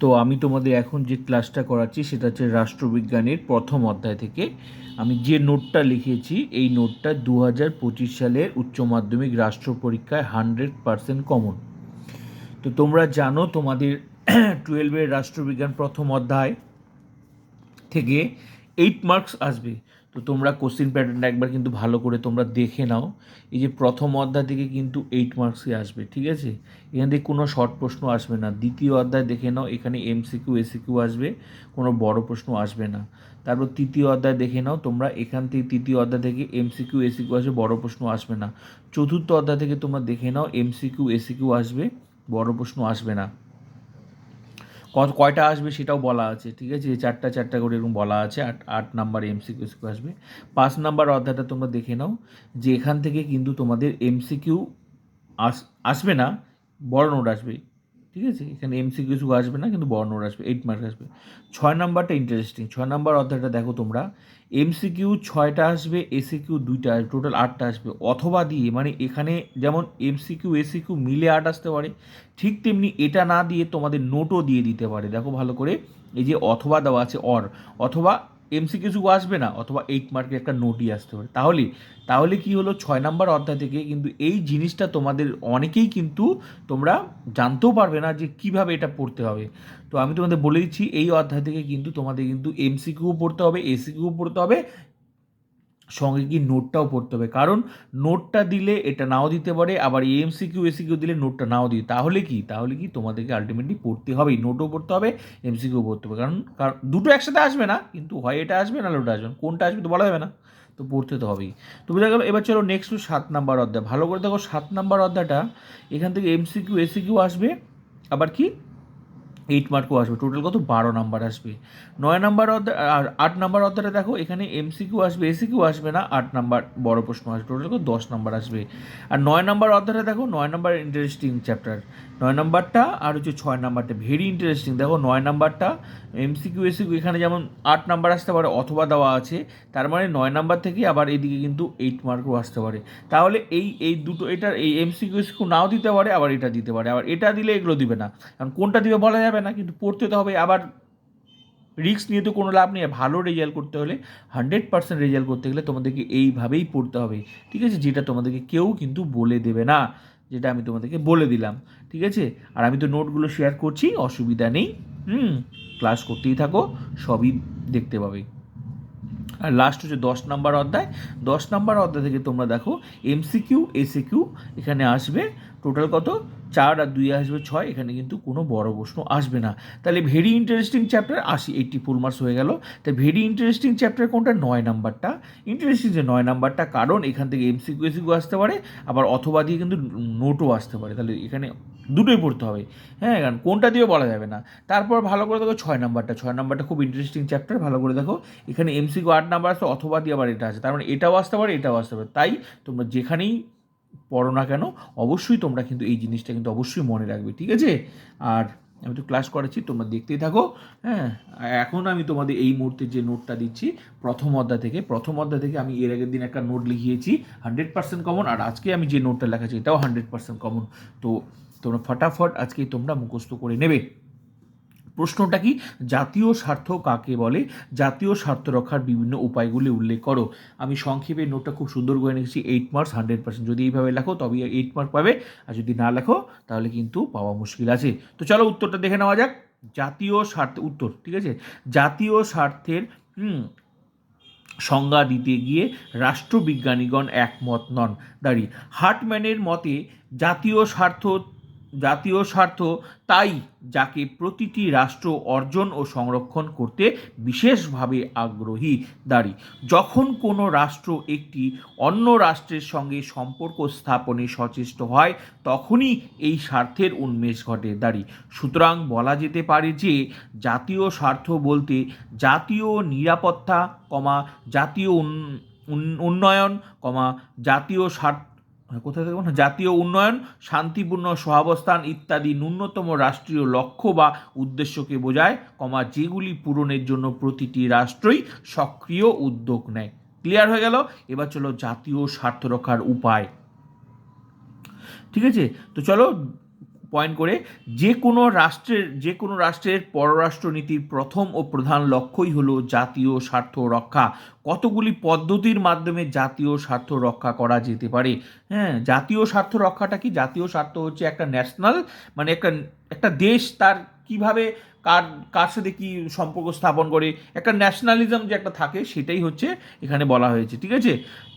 তো আমি তোমাদের এখন যে ক্লাসটা করাচ্ছি, সেটা হচ্ছে রাষ্ট্রবিজ্ঞানের প্রথম অধ্যায় থেকে। আমি যে নোটটা লিখেছি, এই নোটটা দু হাজার পঁচিশ সালের উচ্চ মাধ্যমিক রাষ্ট্র পরীক্ষায় হান্ড্রেড পারসেন্ট কমন তো তোমরা জানো তোমাদের টুয়েলভের রাষ্ট্রবিজ্ঞান প্রথম অধ্যায় থেকে এইট মার্কস আসবে। তো তোমরা কোশ্চিন প্যাটার্নটা একবার কিন্তু ভালো করে তোমরা দেখে নাও। এই যে প্রথম অধ্যায় থেকে কিন্তু এইট মার্কসই আসবে, ঠিক আছে? এখান থেকে কোনো শর্ট প্রশ্ন আসবে না। দ্বিতীয় অধ্যায় দেখে নাও, এখানে এমসিকিউ এসিকিউ আসবে, কোনো বড় প্রশ্ন আসবে না। তারপর তৃতীয় অধ্যায় দেখে নাও, তোমরা এখান থেকে তৃতীয় অধ্যায় থেকে এমসিকিউ এসিকিউ আসবে, বড় প্রশ্ন আসবে না। চতুর্থ অধ্যায় থেকে তোমরা দেখে নাও এমসিকিউ এসিকিউ আসবে, বড় প্রশ্ন আসবে না। কয়টা আসবে সেটাও বলা আছে, ঠিক আছে? চারটা চারটা করে এরকম বলা আছে, আট আট নাম্বার এমসিকিউ আসবে। পাঁচ নাম্বার অধ্যায়টা তোমরা দেখে নাও, যে এখান থেকে কিন্তু তোমাদের এমসিকিউ আস, আসবে না, বড় নোট আসবে। ঠিক আছে? এখানে এমসিকিউ কিছু আসবে না, কিন্তু বর্ণর আসবে এইট মার্ক আসবে। ছয় নাম্বারটা ইন্টারেস্টিং ছয় নাম্বার অধ্যায়টা দেখো তোমরা। এমসিকিউ ছয়টা আসবে এসিকিউ দুইটা আসবে টোটাল আটটা আসবে। অথবা দিয়ে মানে এখানে যেমন এমসিকিউ এসিকিউ মিলে আট আসতে পারে, ঠিক তেমনি এটা না দিয়ে তোমাদের নোটও দিয়ে দিতে পারে। দেখো ভালো করে, এই যে অথবা দেওয়া আছে অর অথবা এমসি কিছু আসবে না, অথবা এইট মার্কের একটা নোটই আসতে পারে। তাহলে তাহলে কি হলো? ছয় নাম্বার অধ্যায় থেকে কিন্তু এই জিনিসটা তোমাদের অনেকেই কিন্তু তোমরা জানতেও পারবে না যে কীভাবে এটা পড়তে হবে। তো আমি তোমাদের বলে দিচ্ছি, এই অধ্যায় থেকে কিন্তু তোমাদের কিন্তু এমসিকিউ পড়তে হবে এসি এসিকিউ পড়তে হবে সঙ্গে কি নোটটাও পড়তে হবে। কারণ নোটটা দিলে এটা নাও দিতে পারে, আবার এমসিকিউ এসিকিউ দিলে নোটটা নাও দিই তাহলে কি? তাহলে কি তোমাদেরকে আলটিমেটলি পড়তে হবে নোটও পড়তে হবে এমসিকিউ পড়তে হবে। কারণ কারণ দুটো একসাথে আসবে না, কিন্তু হয় এটা আসবে নাহলে ওটা আসবে কোনটা আসবে তো বলা যাবে না, তো পড়তে তো হবেই। তো বোঝা গেল এবার চলো নেক্সট সাত নাম্বার অধ্যায়। ভালো করে দেখো, সাত নাম্বার অধ্যায়টা, এখান থেকে এমসিকিউ এসিকিউ আসবে, আবার কি? এইট মার্কও আসবে। টোটাল কত? বারো নাম্বার আসবে। নয় নাম্বার অধ্যায় আর আট নাম্বার অধ্যায়টা দেখো, এখানে এমসিকিউ আসবে এসিকিউ আসবে না, আট নাম্বার বড় প্রশ্ন আসবে। টোটাল কত? দশ নাম্বার আসবে। আর নয় নাম্বার অধ্যায়টা দেখো, নয় নাম্বার ইন্টারেস্টিং চ্যাপ্টার নয় নাম্বারটা আর হচ্ছে ছয় নাম্বারটা ভেরি ইন্টারেস্টিং দেখো, নয় নাম্বারটা এমসিকিউ এসিকিউ এখানে যেমন আট নাম্বার আসতে পারে, অথবা দেওয়া আছে, তার মানে নয় নাম্বার থেকে আবার এদিকে কিন্তু এইট মার্কও আসতে পারে। তাহলে এই এই দুটো, এটার এই এমসিকিউ এসিকিউ নাও দিতে পারে, আবার এটা দিতে পারে। আবার এটা দিলে এগুলো দিবে না। কারণ কোনটা দিবে বলা যাবে না, কিন্তু পড়তে তো হবে। আবার রিস্ক নিয়ে তো কোনো লাভ নেই। ভালো রেজাল্ট করতে হলে হান্ড্রেড পার্সেন্ট রেজাল্ট করতে গেলে তোমাদেরকে এইভাবেই পড়তে হবে। ঠিক আছে? যেটা তোমাদেরকে কেউ কিন্তু বলে দেবে না, যেটা আমি তোমাদেরকে বলে দিলাম। ঠিক আছে? আর আমি তো নোটগুলো শেয়ার করছি, অসুবিধা নেই। হুম? ক্লাস করতেই থাকো, সবই দেখতে পাবে। আর লাস্ট হচ্ছে দশ নাম্বার অধ্যায়। দশ নাম্বার অধ্যায় থেকে তোমরা দেখো এমসিকিউ এসিকিউ এখানে আসবে। টোটাল কত? চার আর দুই আসবে ছয়, এখানে কিন্তু কোনো বড় প্রশ্ন আসবে না। তাহলে ভেরি ইন্টারেস্টিং চ্যাপ্টার আশি এইটটি ফুল মার্কস হয়ে গেল। তাই ভেরি ইন্টারেস্টিং চ্যাপ্টার কোনটা? নয় নাম্বারটা। ইন্টারেস্টিং যে নয় নাম্বারটা, কারণ এখান থেকে এমসিকিউ এসিকিউ আসতে পারে, আবার অথবা দিয়ে কিন্তু নোটও আসতে পারে। তাহলে এখানে দুটোই পড়তে হবে। হ্যাঁ কারণ কোনটা দিয়ে বলা যাবে না। তারপর ভালো করে দেখো ছয় নাম্বারটা ছয় নাম্বারটা খুব ইন্টারেস্টিং চ্যাপ্টার ভালো করে দেখো। এখানে এমসিকিউ আট নাম্বার আসছে অথবা দিয়ে আবার এটা আছে। তার মানে এটাও আসতে পারে, এটাও আসতে পারে। তাই তোমরা যেখানেই পড়ো না কেন, অবশ্যই তোমরা কিন্তু এই জিনিসটা কিন্তু অবশ্যই মনে রাখবে, ঠিক আছে? আর আমি তো ক্লাস করেছি তোমরা দেখতেই থাকো। হ্যাঁ এখন আমি তোমাদের এই মুহূর্তে যে নোটটা দিচ্ছি, প্রথম অধ্যায় থেকে, প্রথম অধ্যায় থেকে আমি এর আগের দিন একটা নোট লিখিয়েছি হান্ড্রেড পার্সেন্ট কমন আর আজকে আমি যে নোটটা লেখাচ্ছি এটাও হান্ড্রেড পার্সেন্ট কমন তো তোমরা ফটাফট আজকেই তোমরা মুখস্থ করে নেবে। প্রশ্নটা কি? জাতীয় স্বার্থ কাকে বলে? জাতীয় স্বার্থ রক্ষার বিভিন্ন উপায়গুলি উল্লেখ করো। আমি সংক্ষেপে নোটটা খুব সুন্দর করে লিখেছি এইট মার্কস হান্ড্রেড পার্সেন্ট যদি এইভাবে লেখো তবে এইট মার্ক পাবে। আর যদি না লেখো, তাহলে কিন্তু পাওয়া মুশকিল আছে। তো চলো উত্তরটা দেখে নেওয়া যাক। জাতীয় স্বার্থ, উত্তর, ঠিক আছে? জাতীয় স্বার্থের সংজ্ঞা দিতে গিয়ে রাষ্ট্রবিজ্ঞানীগণ একমত নন। দাঁড়িয়ে হার্টম্যানের মতে জাতীয় স্বার্থ জাতীয় স্বার্থ, তাই যাকে প্রতিটি রাষ্ট্র অর্জন ও সংরক্ষণ করতে বিশেষভাবে আগ্রহী দাঁড়ি। যখন কোনো রাষ্ট্র একটি অন্য রাষ্ট্রের সঙ্গে সম্পর্ক স্থাপনে সচেষ্ট হয়, তখনই এই স্বার্থের উন্মেষ ঘটে দাঁড়ি। সুতরাং বলা যেতে পারে যে, জাতীয় স্বার্থ বলতে জাতীয় নিরাপত্তা, কমা, জাতীয় উন- উন- উন্নয়ন, কমা, জাতীয় স্বার্থ কোথায় থাকব না, জাতীয় উন্নয়ন, শান্তিপূর্ণ সহাবস্থান ইত্যাদি ন্যূনতম রাষ্ট্রীয় লক্ষ্য বা উদ্দেশ্যকে বোঝায়, কমা যেগুলি পূরণের জন্য প্রতিটি রাষ্ট্রই সক্রিয় উদ্যোগ নেয়। ক্লিয়ার হয়ে গেল? এবার চলো জাতীয় স্বার্থ রক্ষার উপায়। ঠিক আছে? তো চলো পয়েন্ট করে যে কোনো রাষ্ট্রের, যে কোনো রাষ্ট্রের পররাষ্ট্রনীতির প্রথম ও প্রধান লক্ষ্যই হলো জাতীয় স্বার্থ রক্ষা। কতগুলি পদ্ধতির মাধ্যমে জাতীয় স্বার্থ রক্ষা করা যেতে পারে? হ্যাঁ জাতীয় স্বার্থ রক্ষাটা কি? জাতীয় স্বার্থ হচ্ছে একটা ন্যাশনাল মানে একটা একটা দেশ তার কীভাবে কার কার সাথে কী সম্পর্ক স্থাপন করে? একটা ন্যাশনালিজম যে একটা থাকে সেটাই হচ্ছে এখানে বলা হয়েছে, ঠিক আছে?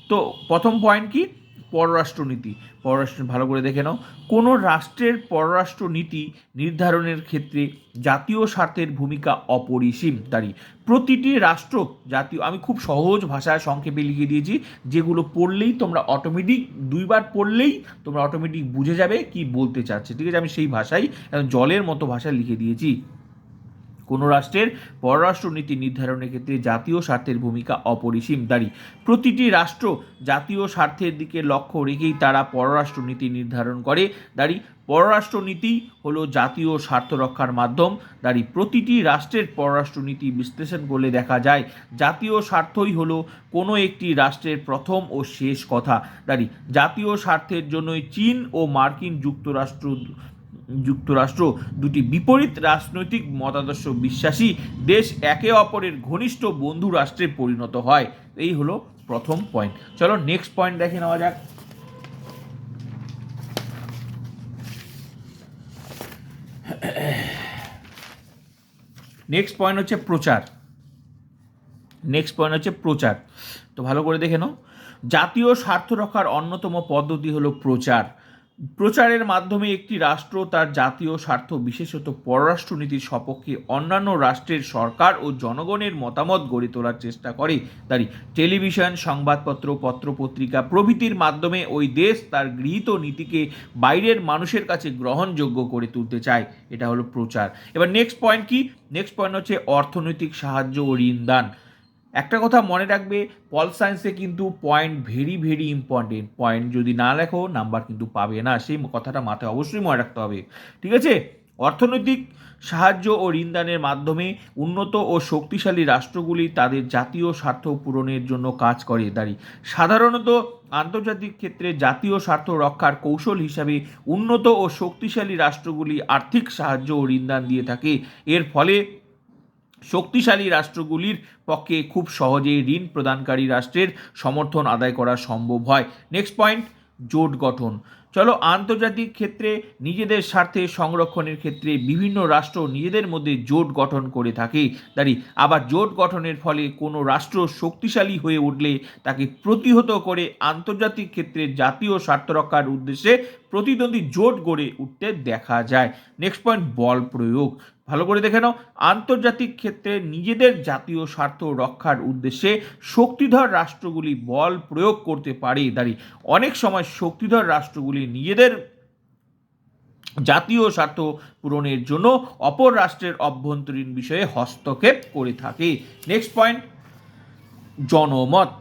তো প্রথম পয়েন্ট কি? পররাষ্ট্রনীতি। পররাষ্ট্র ভালো করে দেখে নাও। কোনো রাষ্ট্রের পররাষ্ট্রনীতি নির্ধারণের ক্ষেত্রে জাতীয় স্বার্থের ভূমিকা অপরিসীম। দাঁড়ি প্রতিটি রাষ্ট্র জাতীয়, আমি খুব সহজ ভাষায় সংক্ষেপে লিখে দিয়েছি, যেগুলো পড়লেই তোমরা অটোমেটিক দুইবার পড়লেই তোমরা অটোমেটিক বুঝে যাবে কি বলতে চাচ্ছে। ঠিক আছে, আমি সেই ভাষাই, জলের মতো ভাষায় লিখে দিয়েছি। কোনো রাষ্ট্রের পররাষ্ট্রনীতি নির্ধারণের ক্ষেত্রে জাতীয় স্বার্থের ভূমিকা অপরিসীম, দাঁড়ি। প্রতিটি রাষ্ট্র জাতীয় স্বার্থের দিকে লক্ষ্য রেখেই তারা পররাষ্ট্রনীতি নির্ধারণ করে, দাঁড়ি। পররাষ্ট্রনীতি হলো জাতীয় স্বার্থ রক্ষার মাধ্যম, দাঁড়ি। প্রতিটি রাষ্ট্রের পররাষ্ট্রনীতি বিশ্লেষণ করলে দেখা যায়, জাতীয় স্বার্থই হলো কোনো একটি রাষ্ট্রের প্রথম ও শেষ কথা, দাঁড়ি। জাতীয় স্বার্থের জন্যই চীন ও মার্কিন যুক্তরাষ্ট্র যুক্তরাষ্ট্র দুটি বিপরীত রাজনৈতিক মতাদর্শ বিশ্বাসী দেশ একে অপরের ঘনিষ্ঠ বন্ধু রাষ্ট্রে পরিণত হয়। এই হলো প্রথম পয়েন্ট চলো নেক্সট পয়েন্ট দেখে নেওয়া যাক। নেক্সট পয়েন্ট হচ্ছে প্রচার। নেক্সট পয়েন্ট হচ্ছে প্রচার। তো ভালো করে দেখে নাও। জাতীয় স্বার্থ রক্ষার অন্যতম পদ্ধতি হলো প্রচার। প্রচারের মাধ্যমে একটি রাষ্ট্র তার জাতীয় স্বার্থ, বিশেষত পররাষ্ট্রনীতির সপক্ষে অন্যান্য রাষ্ট্রের সরকার ও জনগণের মতামত গড়ে তোলার চেষ্টা করে। তারই টেলিভিশন, সংবাদপত্র, পত্রপত্রিকা প্রভৃতির মাধ্যমে ওই দেশ তার গৃহীত নীতিকে বাইরের মানুষের কাছে গ্রহণযোগ্য করে তুলতে চায়। এটা হলো প্রচার। এবার নেক্সট পয়েন্ট কি? নেক্সট পয়েন্ট হচ্ছে অর্থনৈতিক সাহায্য ও ঋণ দান। একটা কথা মনে রাখবে, পল সায়েন্সে কিন্তু point very very important point যদি না লেখো নাম্বার কিন্তু পাবে না। সেই কথাটা মাথায় অবশ্যই মনে রাখতে হবে। ঠিক আছে? অর্থনৈতিক সাহায্য ও ঋণদানের মাধ্যমে উন্নত ও শক্তিশালী রাষ্ট্রগুলি তাদের জাতীয় স্বার্থ পূরণের জন্য কাজ করে। দাঁড়ি, সাধারণত আন্তর্জাতিক ক্ষেত্রে জাতীয় স্বার্থ রক্ষার কৌশল হিসাবে উন্নত ও শক্তিশালী রাষ্ট্রগুলি আর্থিক সাহায্য ও ঋণদান দিয়ে থাকে। এর ফলে শক্তিশালী রাষ্ট্রগুলির পক্ষে খুব সহজেই ঋণ প্রদানকারী রাষ্ট্রের সমর্থন আদায় করা সম্ভব হয়। নেক্সট পয়েন্ট জোট গঠন। চলো, আন্তর্জাতিক ক্ষেত্রে নিজেদের স্বার্থে সংরক্ষণের ক্ষেত্রে বিভিন্ন রাষ্ট্র নিজেদের মধ্যে জোট গঠন করে থাকে। দাঁড়ি, আবার জোট গঠনের ফলে কোনো রাষ্ট্র শক্তিশালী হয়ে উঠলে তাকে প্রতিহত করে আন্তর্জাতিক ক্ষেত্রে জাতীয় স্বার্থ রক্ষার উদ্দেশ্যে প্রতিদ্বন্দ্বী জোট গড়ে উঠতে দেখা যায়। নেক্সট পয়েন্ট বল প্রয়োগ। ভালো করে দেখে নাও। আন্তর্জাতিক ক্ষেত্রে নিজেদের জাতীয় স্বার্থ রক্ষার উদ্দেশ্যে শক্তিধর রাষ্ট্রগুলি বল প্রয়োগ করতে পারে দাঁড়ি অনেক সময় শক্তিধর রাষ্ট্রগুলি নিজেদের জাতীয় স্বার্থ পূরণের জন্য অপর রাষ্ট্রের অভ্যন্তরীণ বিষয়ে হস্তক্ষেপ করে থাকে। নেক্সট পয়েন্ট জনমত।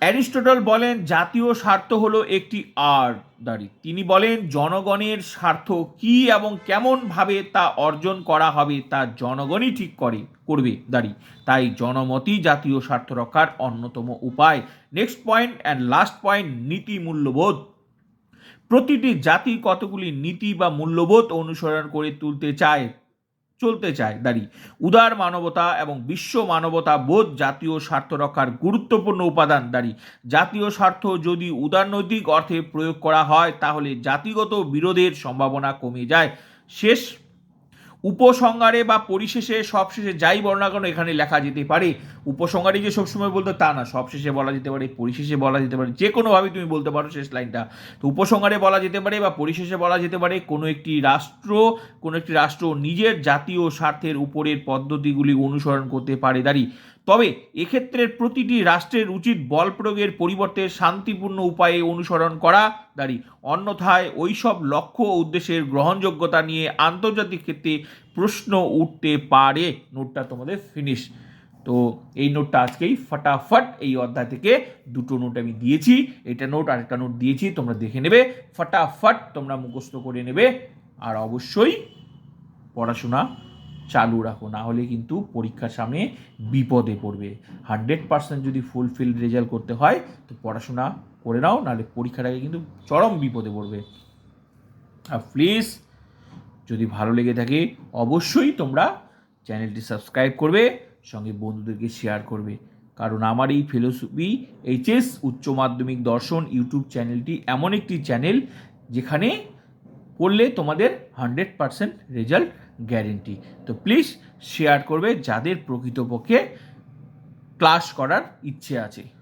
অ্যারিস্টটল বলেন, জাতীয় স্বার্থ হলো একটি আর্ট দাঁড়ি। তিনি বলেন, জনগণের স্বার্থ কি এবং কেমনভাবে তা অর্জন করা হবে, তা জনগণই ঠিক করে, করবে দাঁড়ি। তাই জনমতই জাতীয় স্বার্থ রক্ষার অন্যতম উপায়। Next point and last point নীতি মূল্যবোধ। প্রতিটি জাতি কতগুলি নীতি বা মূল্যবোধ অনুসরণ করে তুলতে চায় চলতে চায় দাঁড়ি। উদার মানবতা এবং বিশ্ব মানবতা বোধ জাতীয় স্বার্থ রক্ষার গুরুত্বপূর্ণ উপাদান দাঁড়ি। জাতীয় স্বার্থ যদি উদারনৈতিক অর্থে প্রয়োগ করা হয়, তাহলে জাতিগত বিরোধের সম্ভাবনা কমে যায়। শেষ উপসংহারে বা পরিশেষে সবশেষে যাই বর্ণনা কেন এখানে লেখা যেতে পারে। উপসংহারে যে সবসময় বলতো তা না, সবশেষে বলা যেতে পারে, পরিশেষে বলা যেতে পারে, যে কোনোভাবে তুমি বলতে পারো শেষ লাইনটা। তো উপসংহারে বলা যেতে পারে বা পরিশেষে বলা যেতে পারে, কোনো একটি রাষ্ট্র, কোনো একটি রাষ্ট্র নিজের জাতীয় স্বার্থের উপরের পদ্ধতিগুলি অনুসরণ করতে পারে দাঁড়ি তবে এক্ষেত্রে প্রতিটি রাষ্ট্রের উচিত বল প্রয়োগের পরিবর্তে শান্তিপূর্ণ উপায়ে অনুসরণ করা। দাঁড়ি, অন্যথায় ওইসব লক্ষ্য ও উদ্দেশ্যের গ্রহণযোগ্যতা নিয়ে আন্তর্জাতিক ক্ষেত্রে প্রশ্ন উঠতে পারে। নোটটা তোমাদের ফিনিশ তো এই নোটটা আজকেই ফটাফট এই অধ্যায় থেকে দুটো নোট আমি দিয়েছি। এটা নোট আর একটা নোট দিয়েছি, তোমরা দেখে নেবে। ফটাফট তোমরা মুখস্থ করে নেবে। আর অবশ্যই পড়াশোনা চালু রাখো, না হলে কিন্তু পরীক্ষার সামনে বিপদে পড়বে। হান্ড্রেড পার্সেন্ট যদি ফুলফিল রেজাল্ট করতে হয়, তো পড়াশোনা করে নাও, নাহলে পরীক্ষার আগে কিন্তু চরম বিপদে পড়বে। আর প্লিজ যদি ভালো লেগে থাকে, অবশ্যই তোমরা চ্যানেলটি সাবস্ক্রাইব করবে, সঙ্গে বন্ধুদেরকে শেয়ার করবে। কারণ আমার এই ফিলোসফি এইচএস উচ্চ মাধ্যমিক দর্শন ইউটিউব চ্যানেলটি এমন একটি চ্যানেল, যেখানে পড়লে তোমাদের হান্ড্রেড পারসেন্ট রেজাল্ট গ্যারেন্টি তো প্লিজ শেয়ার করবে যাদের প্রকৃতপক্ষে ক্লাস করার ইচ্ছে আছে।